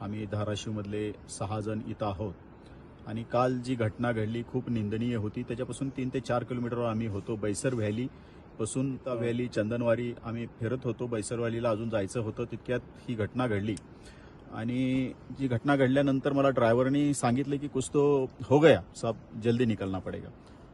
आम्ही धाराशिवमधले सहा जण इथं आहोत. आणि काल जी घटना घडली खूप निंदनीय होती. त्याच्यापासून तीन ते चार किलोमीटरवर आम्ही होतो बैसर व्हॅली पासून. त्या व्हॅली चंदनवारी आम्ही फिरत होतो. बैसर व्हॅलीला अजून जायचं होतं तितक्यात ही घटना घडली. आणि जी घटना घडल्यानंतर मला ड्रायव्हरनी सांगितलं की कुछ तो हो गया सब जल्दी निकलना पडेगा.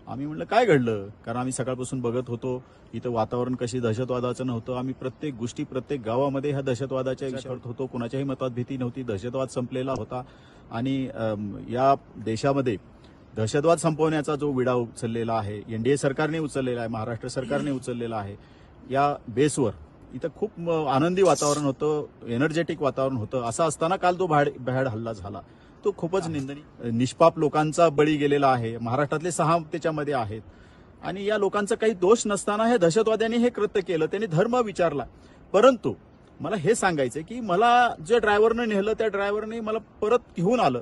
आम्ही म्हणलं काय घडलं? कारण आम्ही सकाळपासून बघत होतो इथं वातावरण कशी दहशतवादाचं नव्हतं. आम्ही प्रत्येक गोष्टी प्रत्येक गावामध्ये ह्या दहशतवादाच्या विषयावर होतो कुणाच्याही मतात भीती नव्हती. दहशतवाद संपलेला होता. आणि या देशामध्ये दहशतवाद संपवण्याचा जो विडा उचललेला आहे एनडीए सरकारने उचललेला आहे महाराष्ट्र सरकारने उचललेला आहे या बेसवर इथं खूप आनंदी वातावरण होतं एनर्जेटिक वातावरण होतं. असं असताना काल तो भाड भ्याड हल्ला झाला. तो खूपच निंदनीय. निष्पाप लोकांचा बळी गेलेला आहे. महाराष्ट्रातले सहा त्याच्यामध्ये आहेत. आणि या लोकांचा काही दोष नसताना हे दहशतवाद्यांनी हे कृत्य केलं. त्यांनी धर्म विचारला. परंतु मला हे सांगायचं की मला जे ड्रायव्हरनं नेलं त्या ड्रायव्हरने मला परत घेऊन आलं.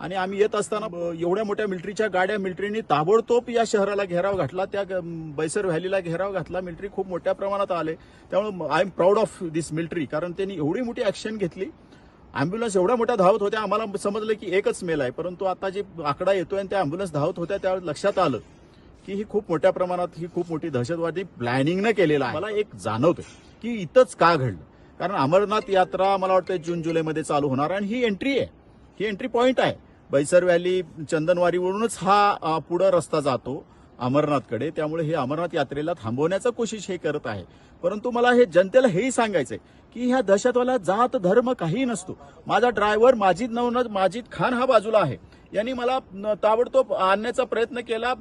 आणि आम्ही येत असताना एवढ्या मोठ्या मिलिटरीच्या गाड्या मिलिटरीने ताबडतोब या शहराला घेराव घातला. त्या बैसर व्हॅलीला घेराव घातला. मिलिटरी खूप मोठ्या प्रमाणात आले. त्यामुळे I'm proud of this military कारण त्यांनी एवढी मोठी ऍक्शन घेतली. अँब्युलन्स एवढ्या मोठ्या धावत होत्या आम्हाला समजलं की एकच मेल आहे. परंतु आता जे आकडा येतोय आणि त्या अँब्युलन्स धावत होत्या त्यावेळेस लक्षात आलं की ही खूप मोठ्या प्रमाणात ही खूप मोठी दहशतवादी प्लॅनिंगनं केलेला आहे. मला एक जाणवतंय की इथंच का घडलं? कारण अमरनाथ यात्रा मला वाटतं जून जुलैमध्ये चालू होणार आणि ही एंट्री आहे. ही एंट्री पॉईंट आहे. बैसर व्हॅली चंदनवारीवरूनच हा पुढं रस्ता जातो. अमरनाथकडे. त्यामुळे हे अमरनाथ यात्रेला थांबवण्याचा कोशिश हे करत आहे. परंतु मला हे जनतेला हेही सांगायचंय की ह्या दहशतवाला जात धर्म काही नसतो. माझा ड्रायव्हर माजिद नवनाथ माजिद खान हा बाजूला आहे. यांनी मला ताबडतोब आणण्याचा प्रयत्न केला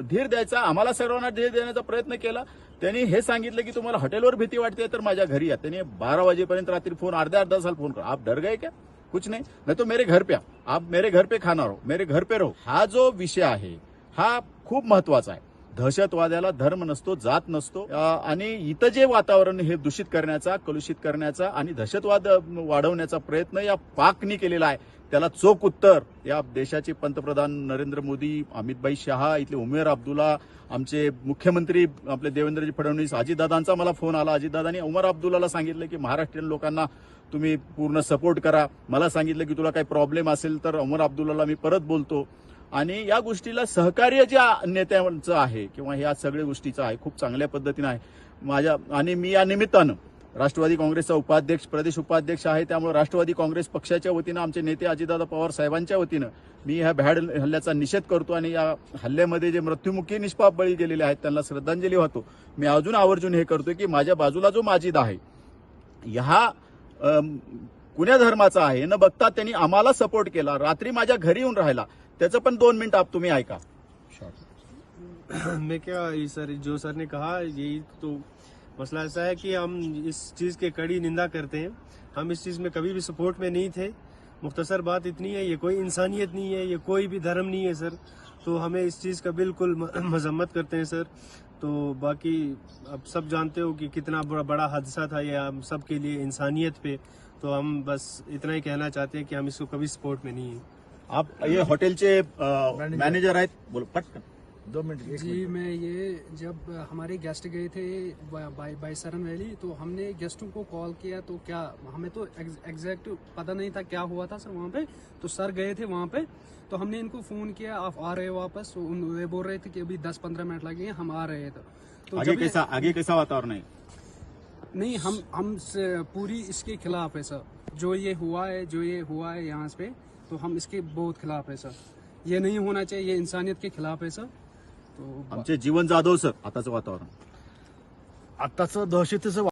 धीर द्यायचा आम्हाला सर्वांना धीर देण्याचा प्रयत्न केला. त्यांनी हे सांगितलं की तुम्हाला हॉटेलवर भीती वाटते तर माझ्या घरी या. त्यांनी बारा वाजेपर्यंत रात्री फोन अर्ध्या अर्धा साल फोन करा आप डर गए क्या? कुछ नहीं. नहीं तो मेरे घर पे आप मेरे घर पे खाना रहो. मेरे घर पे रहो. हा जो विषय आहे हा खूप महत्त्वाचा आहे. दहशतवाद्याला धर्म नसतो जात नसतो. आणि इथं जे वातावरण हे दूषित करण्याचा कलुषित करण्याचा आणि दहशतवाद वाढवण्याचा प्रयत्न या पाकनी केलेला आहे त्याला चोख उत्तर. या देशाचे पंतप्रधान नरेंद्र मोदी अमितभाई शहा इथले उमेर अब्दुल्ला आमचे मुख्यमंत्री आपले देवेंद्रजी फडणवीस अजितदादांचा मला फोन आला. अजितदादांनी उमर अब्दुल्लाला सांगितलं की महाराष्ट्रीयन लोकांना तुम्ही पूर्ण सपोर्ट करा. मला सांगितलं की तुला काही प्रॉब्लेम असेल तर उमर अब्दुल्लाला मी परत बोलतो. आणि या गोष्टीला सहकार्य ज्या नेत्यांचं आहे किंवा ह्या सगळ्या गोष्टीचं आहे खूप चांगल्या पद्धतीनं आहे. माझ्या आणि मी या निमित्तानं राष्ट्रवादी काँग्रेसचा उपाध्यक्ष प्रदेश उपाध्यक्ष आहे. त्यामुळे राष्ट्रवादी काँग्रेस पक्षाच्या वतीनं आमचे नेते अजितदादा पवार साहेबांच्या वतीनं मी ह्या भ्याड हल्ल्याचा निषेध करतो आणि या हल्ल्यामध्ये जे मृत्युमुखी निष्पाप बळी गेलेले आहेत त्यांना श्रद्धांजली वाहतो. मी अजून आवर्जून हे करतोय की माझ्या बाजूला जो माजिद आहे ह्या कुण्या धर्माचा आहे, न बघता त्यांनी आम्हाला सपोर्ट केला. रात्री माझ्या घरी येऊन राहिला. त्याचं पण दोन मिनिट आप तुम्ही ऐका. मैं क्या सर, जो सर ने कहा यही तो मसला ऐसा है कि हम इस चीज़ के कड़ी निंदा करते हैं। हम इस चीज़ में कभी भी सपोर्ट में नहीं थे। मुख्तसर बात इतनी है, ये कोई इंसानियत नहीं है, ये कोई भी धर्म नहीं है, सर। तो हमें इस चीज़ का बिल्कुल मजम्मत करते हैं, सर। तो बाकी अब सब जानते हो कि कितना बड़ा बड़ा हादसा था ये हम सब के लिए इंसानियत पे। तो हम बस इतना ही कहना चाहते हैं कि हम इसको कभी सपोर्ट में नहीं है आप ये हॉटेलचे मैनेजर आहेत बोलो पटकन। दो मिनट जी मिनट। मैं ये जब हमारे गेस्ट गए थे बाई बाई वैली तो हमने गेस्टों को कॉल किया तो क्या हमें तो एग्जैक्ट पता नहीं था क्या हुआ था सर वहाँ पे। तो सर गए थे वहाँ पे तो हमने इनको फ़ोन किया आप आ रहे हो वापस। तो वे बोल रहे थे कि अभी दस पंद्रह मिनट लगे हम आ रहे थे तो। आगे कैसा आगे कैसा वातावरण आहे नहीं हम हम पूरी इसके खिलाफ है सर। जो ये हुआ है जो ये हुआ है यहाँ पे तो हम इसके बहुत खिलाफ है सर। ये नहीं होना चाहिए ये इंसानियत के खिलाफ है सर। तो आमचे जीवन जाधव सर आताचं वातावरण. आताचं दहशतीचं